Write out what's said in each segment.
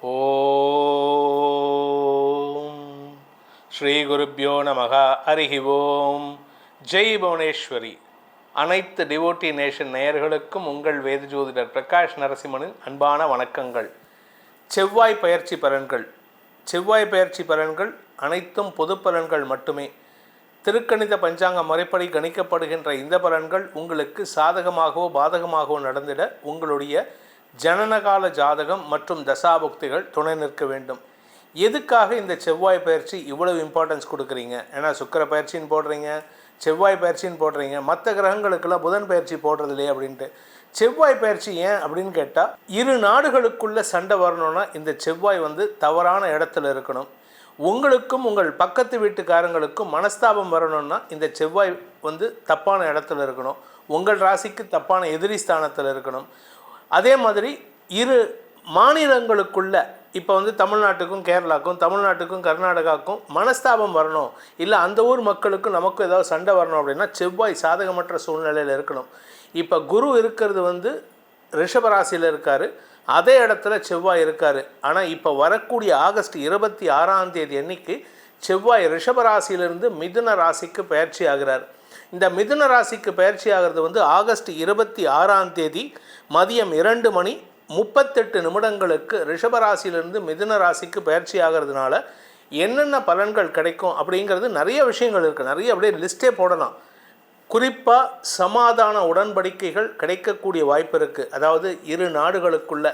ஓம். ஸ்ரீ குருப்பியோ நமக. ஹரிஹி ஓம். ஜெய் புவனேஸ்வரி. அனைத்து டிவோட்டி நேஷன் நேயர்களுக்கும் உங்கள் வேத ஜோதிடர் பிரகாஷ் நரசிம்மனின் அன்பான வணக்கங்கள். செவ்வாய் பயிற்சி பலன்கள். செவ்வாய் பயிற்சி பலன்கள் அனைத்தும் பொது பலன்கள் மட்டுமே. திருக்கணித பஞ்சாங்க முறைப்படி கணிக்கப்படுகின்ற இந்த பலன்கள் உங்களுக்கு சாதகமாகவோ பாதகமாகவோ நடந்திட உங்களுடைய ஜனனகால ஜாதகம் மற்றும் தசாபுக்திகள் துணை நிற்க வேண்டும். எதுக்காக இந்த செவ்வாய் பயிற்சி இவ்வளவு இம்பார்ட்டன்ஸ் கொடுக்குறீங்க? ஏன்னா சுக்கர பயிற்சின்னு போடுறீங்க செவ்வாய் பயிற்சின்னு போடுறீங்க மற்ற கிரகங்களுக்கெல்லாம் புதன் பயிற்சி போடுறது இல்லையே அப்படின்ட்டு. செவ்வாய் பயிற்சி ஏன் அப்படின்னு கேட்டால் இரு நாடுகளுக்குள்ள சண்டை வரணும்னா இந்த செவ்வாய் வந்து தவறான இடத்துல இருக்கணும். உங்களுக்கும் உங்கள் பக்கத்து வீட்டுக்காரங்களுக்கும் மனஸ்தாபம் வரணும்னா இந்த செவ்வாய் வந்து தப்பான இடத்துல இருக்கணும். உங்கள் ராசிக்கு தப்பான எதிரி ஸ்தானத்தில் இருக்கணும். அதே மாதிரி இரு மாநிலங்களுக்குள்ள இப்போ வந்து தமிழ்நாட்டுக்கும் கேரளாக்கும் தமிழ்நாட்டுக்கும் கர்நாடகாவுக்கும் மனஸ்தாபம் வரணும். இல்லை அந்த ஊர் மக்களுக்கும் நமக்கும் ஏதாவது சண்டை வரணும் அப்படின்னா செவ்வாய் சாதகமற்ற சூழ்நிலையில் இருக்கணும். இப்போ குரு இருக்கிறது வந்து ரிஷபராசியில் இருக்கார். அதே இடத்துல செவ்வாய் இருக்கார். ஆனால் இப்போ வரக்கூடிய ஆகஸ்ட் இருபத்தி ஆறாம் தேதி அன்னைக்கு செவ்வாய் ரிஷபராசியிலிருந்து மிதுன ராசிக்கு பயிற்சி ஆகிறார். இந்த மிதுன ராசிக்கு பயிற்சி ஆகிறது வந்து ஆகஸ்ட் இருபத்தி ஆறாம் தேதி மதியம் இரண்டு மணி முப்பத்தெட்டு நிமிடங்களுக்கு ரிஷபராசியிலிருந்து மிதுன ராசிக்கு பயிற்சி ஆகிறதுனால என்னென்ன பலன்கள் கிடைக்கும் அப்படிங்கிறது நிறைய விஷயங்கள் இருக்குது நிறைய அப்படியே லிஸ்ட்டே போடலாம். குறிப்பாக சமாதான உடன்படிக்கைகள் கிடைக்கக்கூடிய வாய்ப்பு இருக்குது அதாவது இரு நாடுகளுக்குள்ள.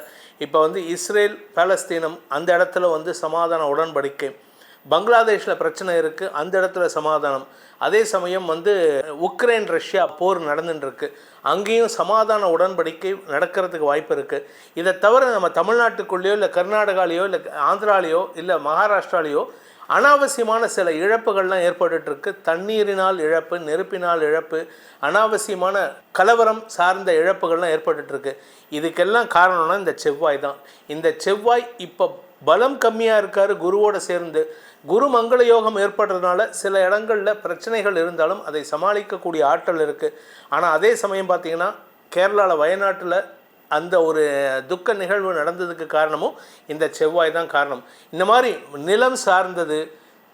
இப்போ வந்து இஸ்ரேல் பாலஸ்தீனம் அந்த இடத்துல வந்து சமாதான உடன்படிக்கை. பங்களாதேஷில் பிரச்சனை இருக்குது அந்த இடத்துல சமாதானம். அதே சமயம் வந்து உக்ரைன் ரஷ்யா போர் நடந்துட்டுருக்கு அங்கேயும் சமாதான உடன்படிக்கை நடக்கிறதுக்கு வாய்ப்பு இருக்குது இதை தவிர நம்ம தமிழ்நாட்டுக்குள்ளேயோ இல்லை கர்நாடகாலேயோ இல்லை ஆந்திராலேயோ இல்லை மகாராஷ்டிராலேயோ அனாவசியமான சில இழப்புகள்லாம் ஏற்பட்டுருக்கு தண்ணீரினால் இழப்பு நெருப்பினால் இழப்பு அனாவசியமான கலவரம் சார்ந்த இழப்புகள்லாம் ஏற்பட்டுருக்கு இதுக்கெல்லாம் காரணம்னா இந்த செவ்வாய் தான். இந்த செவ்வாய் இப்போ பலம் கம்மியாக இருக்கார் குருவோடு சேர்ந்து. குரு மங்கள யோகம் ஏற்படுறதுனால சில இடங்களில் பிரச்சனைகள் இருந்தாலும் அதை சமாளிக்கக்கூடிய ஆற்றல் இருக்குது ஆனால் அதே சமயம் பார்த்தீங்கன்னா கேரளாவில் வயநாட்டில் அந்த ஒரு துக்க நிகழ்வு நடந்ததுக்கு காரணமும் இந்த செவ்வாய் தான் காரணம். இந்த மாதிரி நிலம் சார்ந்தது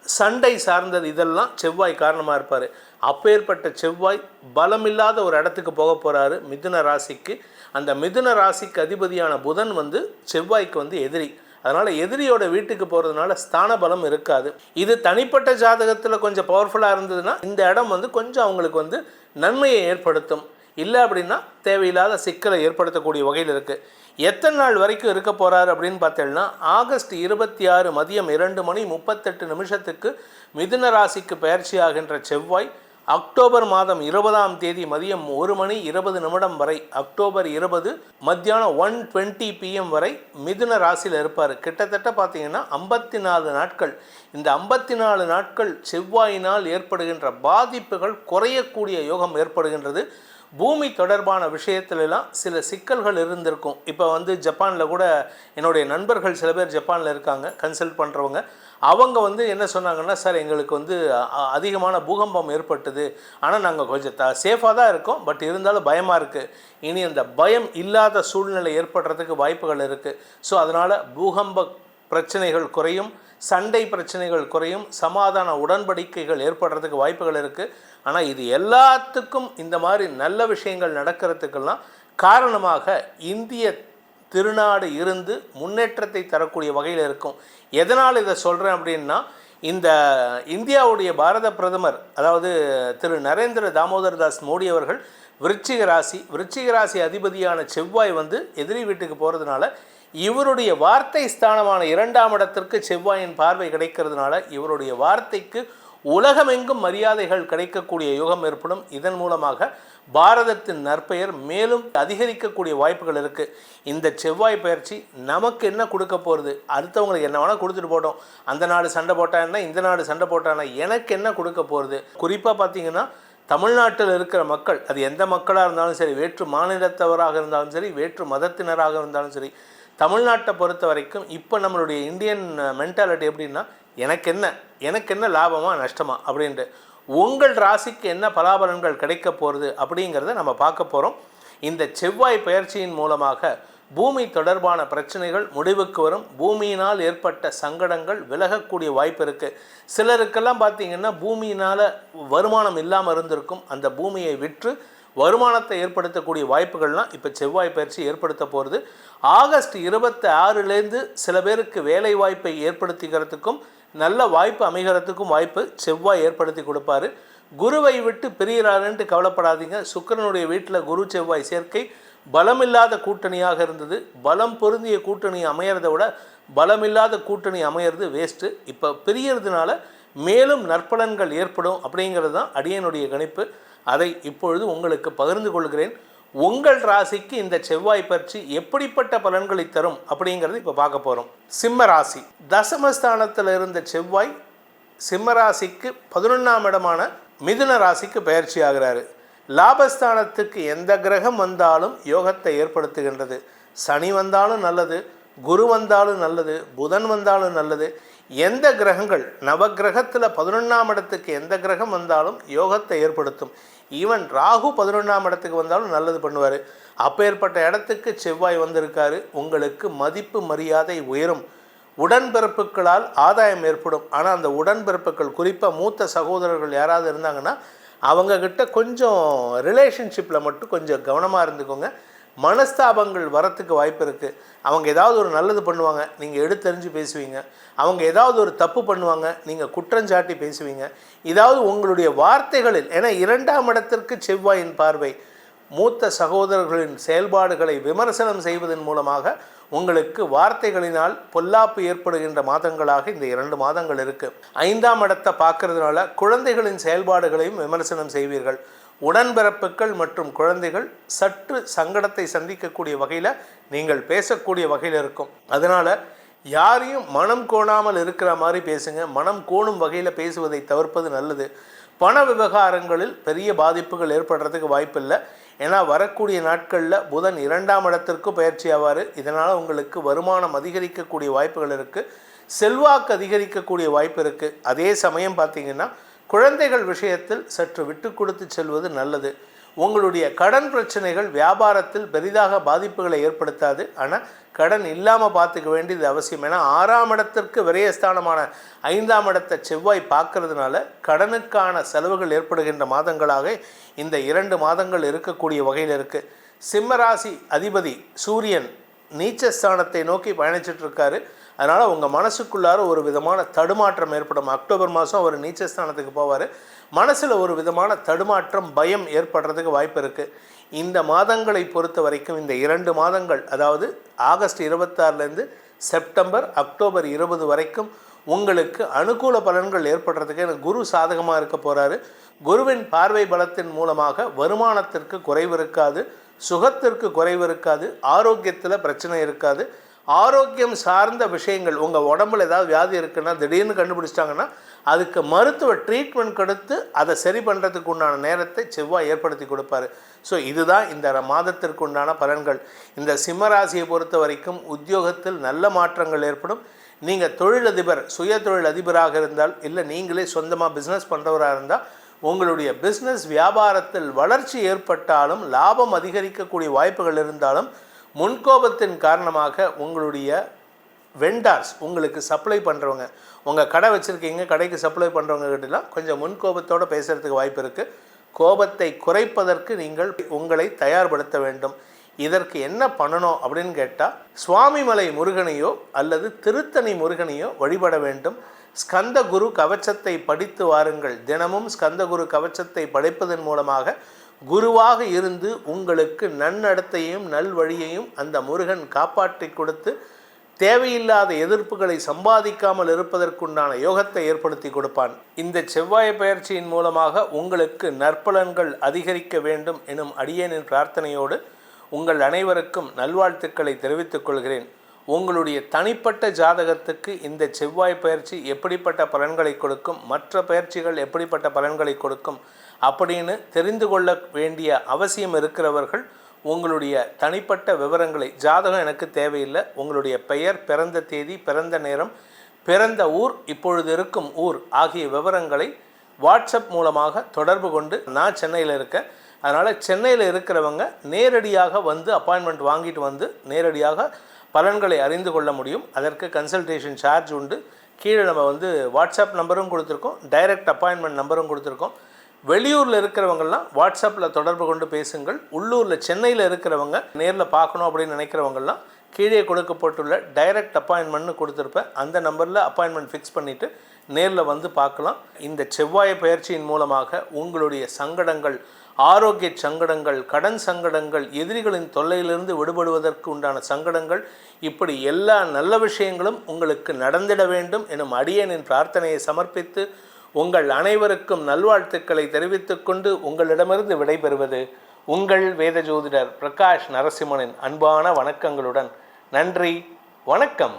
சண்டை சார்ந்தது இதெல்லாம் செவ்வாய் காரணமாக இருப்பார். அப்பேற்பட்ட செவ்வாய் பலமில்லாத ஒரு இடத்துக்கு போக போகிறாரு மிதுன ராசிக்கு. அந்த மிதுன ராசிக்கு அதிபதியான புதன் வந்து செவ்வாய்க்கு வந்து எதிரி. அதனால் எதிரியோட வீட்டுக்கு போகிறதுனால ஸ்தான பலம் இருக்காது. இது தனிப்பட்ட ஜாதகத்தில் கொஞ்சம் பவர்ஃபுல்லாக இருந்ததுன்னா இந்த இடம் வந்து கொஞ்சம் அவங்களுக்கு வந்து நன்மையை ஏற்படுத்தும். இல்லை அப்படின்னா தேவையில்லாத சிக்கலை ஏற்படுத்தக்கூடிய வகையில் இருக்குது எத்தனை நாள் வரைக்கும் இருக்க போகிறார் அப்படின்னு பார்த்தோம்னா ஆகஸ்ட் இருபத்தி ஆறு மதியம் இரண்டு மணி முப்பத்தெட்டு நிமிஷத்துக்கு மிதுன ராசிக்கு பயிற்சி ஆகின்ற செவ்வாய் அக்டோபர் மாதம் இருபதாம் தேதி மதியம் ஒரு மணி இருபது நிமிடம் வரை அக்டோபர் இருபது மத்தியானம் ஒன் டுவெண்ட்டி பிஎம் வரை மிதுன ராசியில் இருப்பார். கிட்டத்தட்ட பார்த்தீங்கன்னா ஐம்பத்தி நாலு நாட்கள். இந்த ஐம்பத்தி நாலு நாட்கள் செவ்வாயினால் ஏற்படுகின்ற பாதிப்புகள் குறையக்கூடிய யோகம் ஏற்படுகின்றது. பூமி தொடர்பான விஷயத்துலலாம் சில சிக்கல்கள் இருந்திருக்கும். இப்போ வந்து ஜப்பானில் கூட என்னுடைய நண்பர்கள் சில பேர் ஜப்பானில் இருக்காங்க. கன்சல்ட் பண்ணுறவங்க அவங்க வந்து என்ன சொன்னாங்கன்னா சார் எங்களுக்கு வந்து அதிகமான பூகம்பம் ஏற்பட்டது. ஆனால் நாங்கள் கொஞ்சம் த சேஃபாக தான் இருக்கோம். பட் இருந்தாலும் பயமாக இருக்குது இனி அந்த பயம் இல்லாத சூழ்நிலை ஏற்படுறதுக்கு வாய்ப்புகள் இருக்குது ஸோ அதனால் பூகம்ப பிரச்சனைகள் குறையும். சண்டை பிரச்சனைகள் குறையும். சமாதான உடன்படிக்கைகள் ஏற்படுறதுக்கு வாய்ப்புகள் இருக்குது ஆனால் இது எல்லாத்துக்கும் இந்த மாதிரி நல்ல விஷயங்கள் நடக்கிறதுக்கெல்லாம் காரணமாக இந்திய திருநாடு இருந்து முன்னேற்றத்தை தரக்கூடிய வகையில் இருக்கும். எதனால் இதை சொல்கிறேன் அப்படின்னா இந்த இந்தியாவுடைய பாரத பிரதமர் அதாவது திரு நரேந்திர தாமோதர் தாஸ் மோடி அவர்கள் விருச்சிக ராசி விருச்சிக ராசி அதிபதியான செவ்வாய் வந்து எதிரி வீட்டுக்கு போகிறதுனால இவருடைய வார்த்தை ஸ்தானமான இரண்டாம் இடத்திற்கு செவ்வாயின் பார்வை கிடைக்கிறதுனால இவருடைய வார்த்தைக்கு உலகமெங்கும் மரியாதைகள் கிடைக்கக்கூடிய யுகம் ஏற்படும். இதன் மூலமாக பாரதத்தின் நற்பெயர் மேலும் அதிகரிக்கக்கூடிய வாய்ப்புகள் இருக்குது இந்த செவ்வாய் பயிற்சி நமக்கு என்ன கொடுக்க போகிறது அடுத்தவங்களுக்கு என்ன வேணால் கொடுத்துட்டு போட்டோம் அந்த நாடு சண்டை போட்டா இந்த நாடு சண்டை போட்டான்னா எனக்கு என்ன கொடுக்க போகிறது குறிப்பாக பார்த்தீங்கன்னா தமிழ்நாட்டில் இருக்கிற மக்கள் அது எந்த மக்களாக இருந்தாலும் சரி வேற்று மாநிலத்தவராக இருந்தாலும் சரி வேற்று மதத்தினராக இருந்தாலும் சரி தமிழ்நாட்டை பொறுத்த வரைக்கும் இப்போ நம்மளுடைய இந்தியன் மென்டாலிட்டி எப்படின்னா எனக்கு என்ன எனக்கு என்ன லாபமா நஷ்டமா அப்படின்ட்டு. உங்கள் ராசிக்கு என்ன பலாபலன்கள் கிடைக்க போகிறது அப்படிங்கிறத நம்ம பார்க்க போகிறோம் இந்த செவ்வாய் பயிற்சியின் மூலமாக பூமி தொடர்பான பிரச்சனைகள் முடிவுக்கு வரும். பூமியினால் ஏற்பட்ட சங்கடங்கள் விலகக்கூடிய வாய்ப்பு இருக்குது சிலருக்கெல்லாம் பார்த்தீங்கன்னா பூமியினால் வருமானம் இல்லாமல் இருந்திருக்கும். அந்த பூமியை விற்று வருமானத்தை ஏற்படுத்தக்கூடிய வாய்ப்புகள்லாம் இப்போ செவ்வாய் பயிற்சி ஏற்படுத்த போகிறது ஆகஸ்ட் இருபத்தி ஆறுலேருந்து சில பேருக்கு வேலை வாய்ப்பை ஏற்படுத்திக்கிறதுக்கும் நல்ல வாய்ப்பு அமைகிறதுக்கும் வாய்ப்பு செவ்வாய் ஏற்படுத்தி கொடுப்பாரு. குருவை விட்டு பிரியறாருன்ட்டு கவலைப்படாதீங்க. சுக்கிரனுடைய வீட்டில் குரு செவ்வாய் சேர்க்கை பலமில்லாத கூட்டணியாக இருந்தது. பலம் பொருந்திய கூட்டணி அமையிறத விட பலமில்லாத கூட்டணி அமையிறது வேஸ்ட்டு இப்போ பிரியறதுனால மேலும் நற்பலன்கள் ஏற்படும் அப்படிங்கிறது தான் அடியனுடைய கணிப்பு. அதை இப்பொழுது உங்களுக்கு பகிர்ந்து கொள்கிறேன். உங்கள் ராசிக்கு இந்த செவ்வாய் பயிற்சி எப்படிப்பட்ட பலன்களை தரும் அப்படிங்கிறது இப்போ பார்க்க போகிறோம் சிம்ம ராசி. தசமஸ்தானத்தில் இருந்த செவ்வாய் சிம்ம ராசிக்கு பதினொன்றாம் இடமான மிதுன ராசிக்கு பயிற்சி ஆகிறாரு. லாபஸ்தானத்துக்கு எந்த கிரகம் வந்தாலும் யோகத்தை ஏற்படுத்துகின்றது. சனி வந்தாலும் நல்லது குரு வந்தாலும் நல்லது புதன் வந்தாலும் நல்லது. எந்த கிரகங்கள்? நவகிரகத்தில் பதினொன்றாம் இடத்துக்கு எந்த கிரகம் வந்தாலும் யோகத்தை ஏற்படுத்தும். ஈவன் ராகு பதினொன்றாம் இடத்துக்கு வந்தாலும் நல்லது பண்ணுவார். அப்பேற்பட்ட இடத்துக்கு செவ்வாய் வந்திருக்காரு. உங்களுக்கு மதிப்பு மரியாதை உயரும். உடன்பிறப்புகளால் ஆதாயம் ஏற்படும். ஆனால் அந்த உடன்பிறப்புகள் குறிப்பாக மூத்த சகோதரர்கள் யாராவது இருந்தாங்கன்னா அவங்கக்கிட்ட கொஞ்சம் ரிலேஷன்ஷிப்பில் மட்டும் கொஞ்சம் கவனமாக இருந்துக்கோங்க. மனஸ்தாபங்கள் வரத்துக்கு வாய்ப்பு இருக்குது அவங்க ஏதாவது ஒரு நல்லது பண்ணுவாங்க நீங்கள் எடுத்தறிஞ்சு பேசுவீங்க. அவங்க ஏதாவது ஒரு தப்பு பண்ணுவாங்க நீங்கள் குற்றஞ்சாட்டி பேசுவீங்க. ஏதாவது உங்களுடைய வார்த்தைகளில் ஏன்னா இரண்டாம் இடத்திற்கு செவ்வாயின் பார்வை மூத்த சகோதரர்களின் செயல்பாடுகளை விமர்சனம் செய்வதன் மூலமாக உங்களுக்கு வார்த்தைகளினால் பொல்லாப்பு ஏற்படுகின்ற மாதங்களாக இந்த இரண்டு மாதங்கள் இருக்குது ஐந்தாம் இடத்தை பார்க்கறதுனால குழந்தைகளின் செயல்பாடுகளையும் விமர்சனம் செய்வீர்கள். உடன்பிறப்புகள் மற்றும் குழந்தைகள் சற்று சங்கடத்தை சந்திக்கக்கூடிய வகையில் நீங்கள் பேசக்கூடிய வகையில் இருக்கும். அதனால் யாரையும் மனம் கோணாமல் இருக்கிற மாதிரி பேசுங்க. மனம் கோணும் வகையில் பேசுவதை தவிர்ப்பது நல்லது. பண விவகாரங்களில் பெரிய பாதிப்புகள் ஏற்படுறதுக்கு வாய்ப்பில்லை. ஏன்னா வரக்கூடிய நாட்களில் புதன் இரண்டாம் இடத்திற்கு பயிற்சி ஆவார். இதனால் உங்களுக்கு வருமானம் அதிகரிக்கக்கூடிய வாய்ப்புகள் இருக்குது செல்வாக்கு அதிகரிக்கக்கூடிய வாய்ப்பு இருக்குது அதே சமயம் பார்த்தீங்கன்னா குழந்தைகள் விஷயத்தில் சற்று விட்டு கொடுத்து செல்வது நல்லது. உங்களுடைய கடன் பிரச்சனைகள் வியாபாரத்தில் பெரிதாக பாதிப்புகளை ஏற்படுத்தாது. ஆனால் கடன் இல்லாமல் பார்த்துக்க வேண்டியது அவசியம். ஏன்னா ஆறாம் இடத்திற்கு விரயஸ்தானமான ஐந்தாம் இடத்தை செவ்வாய் பார்க்கறதுனால கடனுக்கான செலவுகள் ஏற்படுகின்ற மாதங்களாக இந்த இரண்டு மாதங்கள் இருக்கக்கூடிய வகையில் இருக்குது சிம்மராசி அதிபதி சூரியன் நீச்சஸ்தானத்தை நோக்கி பயணிச்சிட்டு இருக்காரு அதனால் உங்கள் மனசுக்குள்ளார ஒரு விதமான தடுமாற்றம் ஏற்படும். அக்டோபர் மாதம் அவர் நீச்சஸ்தானத்துக்கு போவார். மனசில் ஒரு விதமான தடுமாற்றம் பயம் ஏற்படுறதுக்கு வாய்ப்பு இருக்குது இந்த மாதங்களை பொறுத்த வரைக்கும் இந்த இரண்டு மாதங்கள் அதாவது ஆகஸ்ட் இருபத்தாறுலேருந்து செப்டம்பர் அக்டோபர் இருபது வரைக்கும் உங்களுக்கு அனுகூல பலன்கள் ஏற்படுறதுக்கு எனக்கு குரு சாதகமாக இருக்க போகிறாரு குருவின் பார்வை பலத்தின் மூலமாக வருமானத்திற்கு குறைவு இருக்காது. சுகத்திற்கு குறைவு இருக்காது ஆரோக்கியத்தில் பிரச்சனை இருக்காது. ஆரோக்கியம் சார்ந்த விஷயங்கள் உங்கள் உடம்புல ஏதாவது வியாதி இருக்குன்னா திடீர்னு கண்டுபிடிச்சிட்டாங்கன்னா அதுக்கு மருத்துவ ட்ரீட்மெண்ட் கொடுத்து அதை சரி பண்ணுறதுக்கு உண்டான நேரத்தை செவ்வாய் ஏற்படுத்தி கொடுப்பாரு. ஸோ இதுதான் இந்த மாதத்திற்கு உண்டான பலன்கள். இந்த சிம்மராசியை பொறுத்த வரைக்கும் உத்தியோகத்தில் நல்ல மாற்றங்கள் ஏற்படும். நீங்கள் தொழிலதிபர் சுய தொழில் அதிபராக இருந்தால் இல்லை நீங்களே சொந்தமாக பிஸ்னஸ் பண்ணுறவராக இருந்தால் உங்களுடைய பிஸ்னஸ் வியாபாரத்தில் வளர்ச்சி ஏற்பட்டாலும் லாபம் அதிகரிக்கக்கூடிய வாய்ப்புகள் இருந்தாலும் முன்கோபத்தின் காரணமாக உங்களுடைய வெண்டார்ஸ் உங்களுக்கு சப்ளை பண்ணுறவங்க உங்கள் கடை வச்சுருக்கீங்க கடைக்கு சப்ளை பண்ணுறவங்ககிட்டலாம் கொஞ்சம் முன்கோபத்தோடு பேசுகிறதுக்கு வாய்ப்பு இருக்குது கோபத்தை குறைப்பதற்கு நீங்கள் உங்களை தயார்படுத்த வேண்டும். இதற்கு என்ன பண்ணணும் அப்படின்னு கேட்டால் சுவாமிமலை முருகனையோ அல்லது திருத்தணி முருகனையோ வழிபட வேண்டும். ஸ்கந்த குரு கவச்சத்தை படித்து வாருங்கள். தினமும் ஸ்கந்த குரு கவச்சத்தை படிப்பதன் மூலமாக குருவாக இருந்து உங்களுக்கு நன்னடத்தையும் நல்வழியையும் அந்த முருகன் காப்பாற்றி கொடுத்து தேவையில்லாத எதிர்ப்புகளை சம்பாதிக்காமல் இருப்பதற்குண்டான யோகத்தை ஏற்படுத்தி கொடுப்பான். இந்த செவ்வாய் பயிற்சியின் மூலமாக உங்களுக்கு நற்பலன்கள் அதிகரிக்க வேண்டும் எனும் அடியேனின் பிரார்த்தனையோடு உங்கள் அனைவருக்கும் நல்வாழ்த்துக்களை தெரிவித்துக் கொள்கிறேன். உங்களுடைய தனிப்பட்ட ஜாதகத்துக்கு இந்த செவ்வாய் பயிற்சி எப்படிப்பட்ட பலன்களை கொடுக்கும் மற்ற பயிற்சிகள் எப்படிப்பட்ட பலன்களை கொடுக்கும் அப்படின்னு தெரிந்து கொள்ள வேண்டிய அவசியம் இருக்கிறவர்கள் உங்களுடைய தனிப்பட்ட விவரங்களை ஜாதகம் எனக்கு தேவையில்லை உங்களுடைய பெயர் பிறந்த தேதி பிறந்த நேரம் பிறந்த ஊர் இப்பொழுது இருக்கும் ஊர் ஆகிய விவரங்களை வாட்ஸ்அப் மூலமாக தொடர்பு கொண்டு நான் சென்னையில் இருக்கேன். அதனால் சென்னையில் இருக்கிறவங்க நேரடியாக வந்து அப்பாயின்மெண்ட் வாங்கிட்டு வந்து நேரடியாக பலன்களை அறிந்து கொள்ள முடியும். அதற்கு கன்சல்டேஷன் சார்ஜ் உண்டு. கீழே நம்ம வந்து வாட்ஸ்அப் நம்பரும் கொடுத்துருக்கோம். டைரக்ட் அப்பாயின்மெண்ட் நம்பரும் கொடுத்துருக்கோம். வெளியூரில் இருக்கிறவங்கெல்லாம் வாட்ஸ்அப்பில் தொடர்பு கொண்டு பேசுங்கள். உள்ளூரில் சென்னையில் இருக்கிறவங்க நேரில் பார்க்கணும் அப்படின்னு நினைக்கிறவங்கலாம் கீழே கொடுக்கப்பட்டுள்ள டைரக்ட் அப்பாயின்மெண்ட்னு கொடுத்துருப்பேன். அந்த நம்பரில் அப்பாயின்மெண்ட் ஃபிக்ஸ் பண்ணிவிட்டு நேரில் வந்து பார்க்கலாம். இந்த செவ்வாய் பயிற்சியின் மூலமாக உங்களுடைய சங்கடங்கள் ஆரோக்கிய சங்கடங்கள் கடன் சங்கடங்கள் எதிரிகளின் தொல்லையிலிருந்து விடுபடுவதற்கு உண்டான சங்கடங்கள் இப்படி எல்லா நல்ல விஷயங்களும் உங்களுக்கு நடந்திட வேண்டும் எனும் அடியனின் பிரார்த்தனையை சமர்ப்பித்து உங்கள் அனைவருக்கும் நல்வாழ்த்துக்களை தெரிவித்துக்கொண்டு உங்களிடமிருந்து விடைபெறுவது உங்கள் வேத ஜோதிடர் பிரகாஷ் நரசிம்மனின் அன்பான வணக்கங்களுடன். நன்றி வணக்கம்.